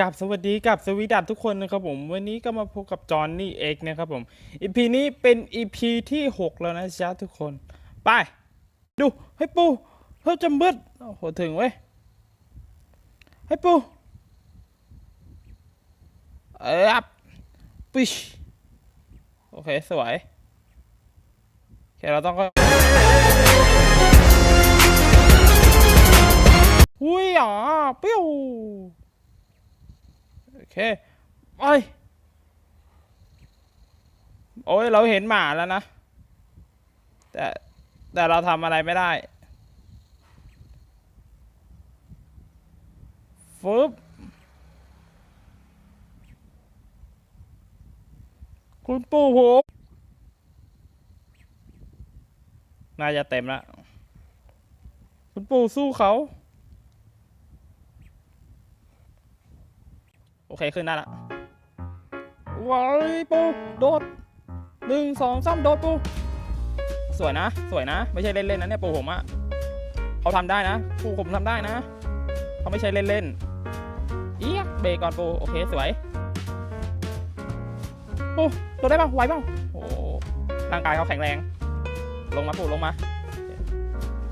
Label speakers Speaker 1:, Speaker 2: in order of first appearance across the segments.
Speaker 1: กับสวัสดีกับสวีดัตทุกคนนะครับผม วันนี้ก็มาพบกับจอห์นนี่เอกนะครับผมอีพีนี้เป็นอีพีที่ 6 แล้วนะจ๊ะทุกคน ไป ดูให้ปูเฮ้ยจะมืดโอ้โหถึงเว้ยให้ปูเอ้ยปิชโอเค สวยโอเคเราต้องก็หุ้ยอ๋อปิ้ว เคไปโอ้ยเราเห็นหมาแล้วนะ แต่แต่เราทำอะไรไม่ได้ฟึบคุณปู่ผมน่าจะเต็มแล้ว คุณปู่สู้เขา โอ เคขึ้นได้ละว้ายปูโดดหนึ่งสองสามโดดปูสวยนะ สวยนะ ไม่ใช่เล่นๆนะเนี่ยปูผมอะเขาทำได้นะปูผมทำได้นะเขาไม่ใช่เล่นๆเอียกเบรกก่อนปูโอเคสวยปูโดดได้ป่ะไหวป่ะโอ้ร่างกายเขาแข็งแรง ลงมาปูลงมา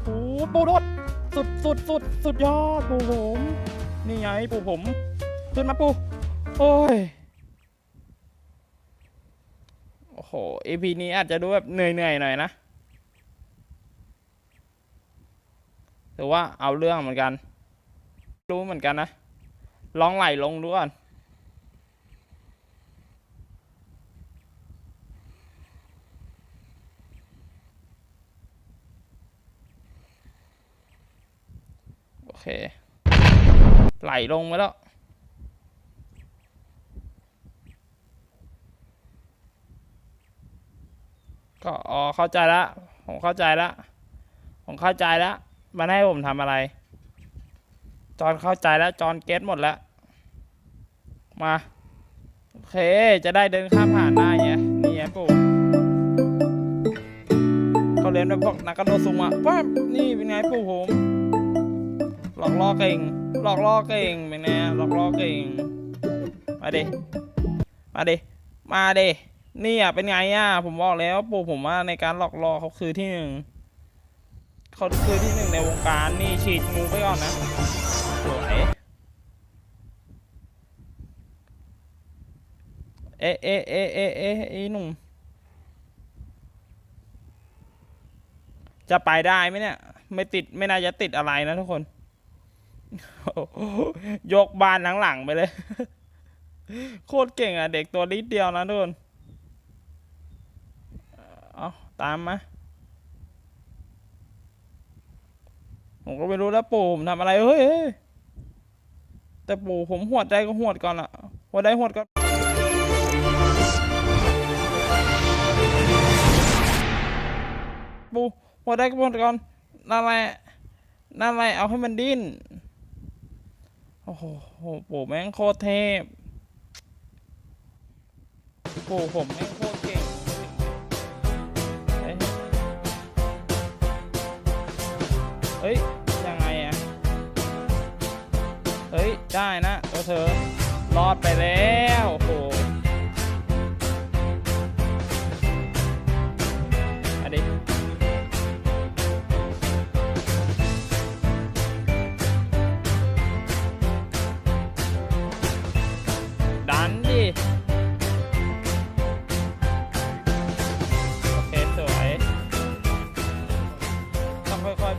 Speaker 1: ปูปูโดดสุดสุดสุดสุดยอดปูผม นี่ไงปูผม ขึ้นมาปู โอ้ย โอ้โห EP นี้อาจจะดูแบบเหนื่อยๆหน่อยนะถือว่าเอาเรื่องเหมือนกัน รู้เหมือนกันนะ ลองไหลลงดูก่อนโอเค ไหลลงไปแล้ว ก็อ๋อเข้าใจละผมเข้าใจละผมเข้าใจแล้วมันให้ผมทำอะไร จอนเข้าใจแล้วจอนเก็ตหมดแล้ว มาโอเค จะได้เดินข้ามผ่านได้ไงนี่ไงปู่เขาเรียนแบบพวกนักกระโดดสูงอะปั๊บนี่เป็นไงปู่ผมหลอกล่อเก่ง หลอกล่อเก่งเป็นไงหลอกล่อเก่ง มาดิมาดิมาดิ นี่อะเป็นไงอะผมบอกแล้วปู่ผมว่าในการหลอกล่อเขาคือที่หนึ่งเขาคือที่หนึ่งในวงการนี่ฉีดงูไปก่อนนะสวยเอ๊ะเอ๊ะเอ๊ะเอ๊ะเอ๊ะไอ้หนุ่มจะไปได้ไหมเนี่ย ไม่ติดไม่น่าจะติดอะไรนะทุกคน ยกบานทั้งหลังไปเลย โคตรเก่งอะ เด็กตัวนิดเดียวนะทุกคน ตามมาผมก็ไม่รู้แล้วปู่ผมทำอะไรเฮ้ยแต่ปู่ผมหวดได้ก็หวดก่อนอะหวดได้หวดก่อนปู่หวดได้ก็หวดก่อนนั่นแหละนั่นแหละเอาให้มันดิ้นโอ้โหปู่แม่งโคตรเทพปู่ผมแม่งโคตร ฮ้ย ยังไงอะเฮ้ย ได้นะตัวเธอรอดไปแล้ว โอ้โห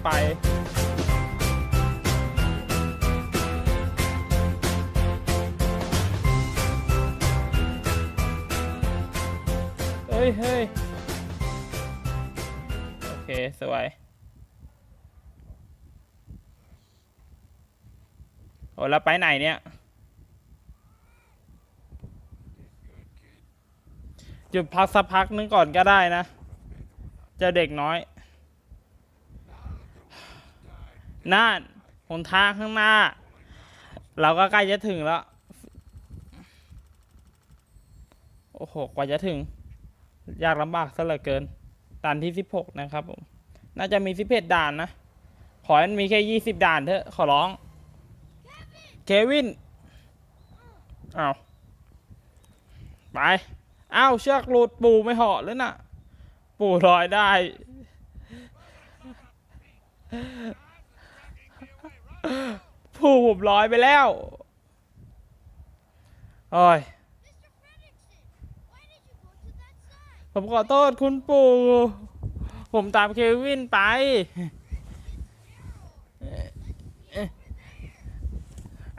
Speaker 1: ไปเฮ้ยเฮ้ยโอเค สวยโอ้แล้วไปไหนเนี่ย หยุดพักสักพักนึงก่อนก็ได้นะ เจ้าเด็กน้อย นั่นหนทางข้างหน้า เราก็ใกล้จะถึงแล้ว โอ้โห กว่าจะถึง ยากลำบากซะเหลือเกินด่านที่สิบหกนะครับผม น่าจะมีสิบเอ็ดด่านนะ ขอให้มีแค่ยี่สิบด่านเถอะ ขอร้อง เควิน เอาไปอ้าวเชือกหลุดปูไม่เหาะเลยน่ะปูลอยได้ ปู่ผมลอยไปแล้วโอ้ยผมขอโทษคุณปู่ ผมตามเควินไป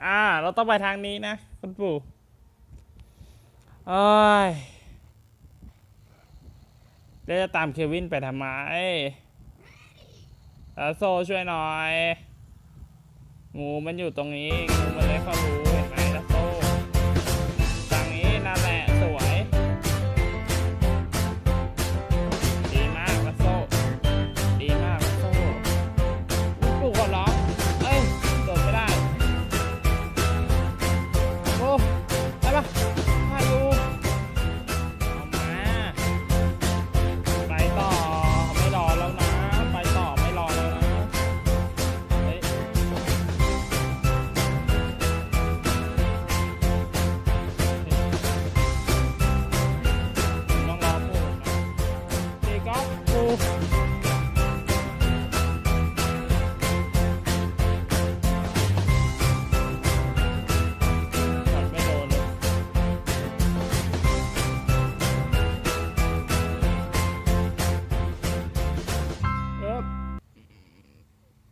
Speaker 1: อ่า เราต้องไปทางนี้นะ คุณปู่เอ้ยแล้วจะตามเควินไปทำไมโซช่วยหน่อย งูมันอยู่ตรงนี้งูมันเลยเขารู้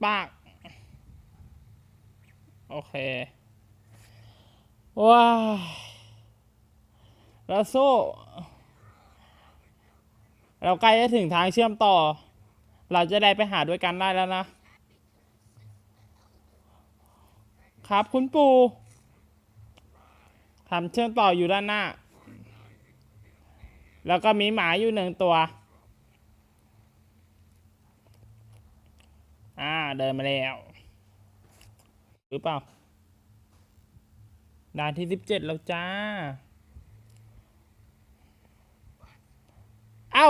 Speaker 1: ปาก โอเค ว้าแล้วโซเราใกล้จะถึงทางเชื่อมต่อ เราจะได้ไปหาด้วยกันได้แล้วนะ ครับคุณปู่ทำเชื่อมต่ออยู่ด้านหน้า แล้วก็มีหมาอยู่หนึ่งตัว อ่า เดินมาแล้วหรือเปล่า ด่านที่สิบเจ็ดแล้วจ้า เอ้า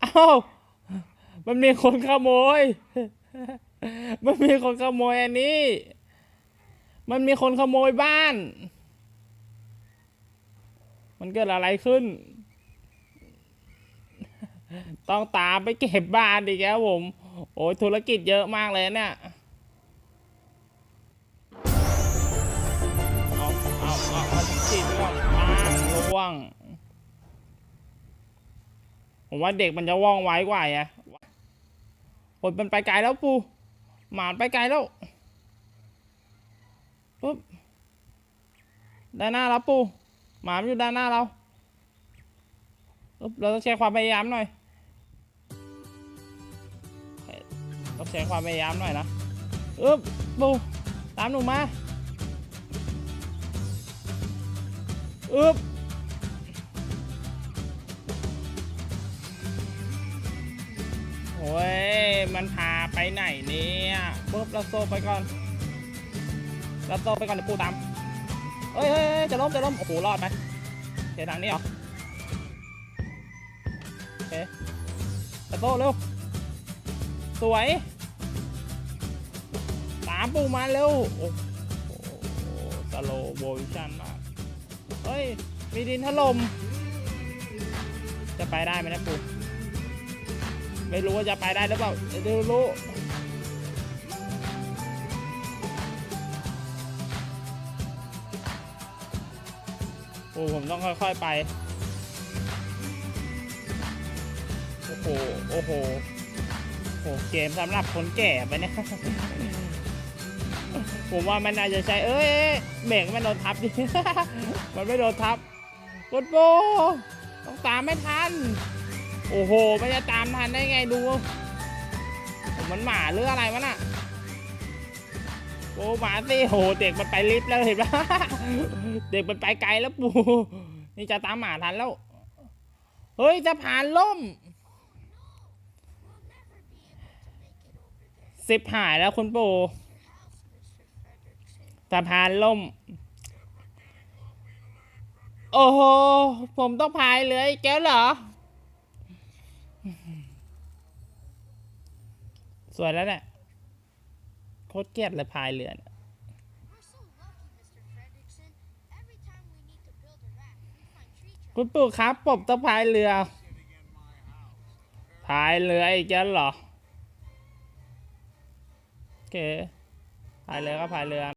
Speaker 1: เอ้า มันมีคนขโมย มันมีคนขโมยอันนี้ มันมีคนขโมยบ้าน มันเกิดอะไรขึ้น ต้องตามไปเก็บบ้านอีแล้วผม โอ้ยธุรกิจเยอะมากเลยเนี่ยเอาเอาเอาเอาฉีดไปก่อนป้าล่วง ผมว่าเด็กมันจะว่องไวกว่าไงโอ้ยมันไปไกลแล้วปูหมานไปไกลแล้วปุ๊บด้านหน้าเราปูหมาอยู่ด้านหน้าเราปุ๊บเราต้องใช้ความพยายามหน่อย ช้ความพยายามหน่อยนะอึ๊บปูตามหนูมาอึ๊บโอ้ย มันพาไปไหนเนี่ยปุ๊บเราโซไปก่อนเราโซไปก่อนเดี๋ยวปูตามเอ้ยเอ้ยจะล้มจะล้มโอ้โหรอดไหมเดี๋ยวทางนี้เหรอโอเคจะโต้เร็ว สวย ปูมาเร็ว โอ้โหสโลโบวิชั่นมาก เฮ้ย มีดินถล่ม จะไปได้ไหมนะปู ไม่รู้ว่าจะไปได้หรือเปล่าเดี๋ยวรู้โอ้ผมต้องค่อย ๆ ไป โอ้โห โอ้โห โอ้โหเกมสำหรับคนแก่ไปเนี่ย ผมว่ามันอาจจะใช้เอ้ยเอ้ยเบรกมันโดนทับดิ มันไม่โดนทับกดโบต้องตามไม่ทัน โอ้โห มันจะตามทันได้ไงดู มันหมาหรืออะไรวะน่ะโอ้หมาสิโห เด็กมันไปลิฟต์แล้วเห็นปะเด็กมันไปไกลแล้วปูนี่จะตามหมาทันแล้ว เฮ้ยจะผ่านล่มสิบหายแล้วคุณปู สะพานล่ม โอ้โห ผมต้องพายเรืออีกแล้วเหรอ สวยแล้วเนี่ยโคตรเกลียดเลยพายเรือนคุณปู่ครับผมต้องพายเรือ พายเรืออีกแล้วเหรอ โอเค พายเรือก็พายเรือ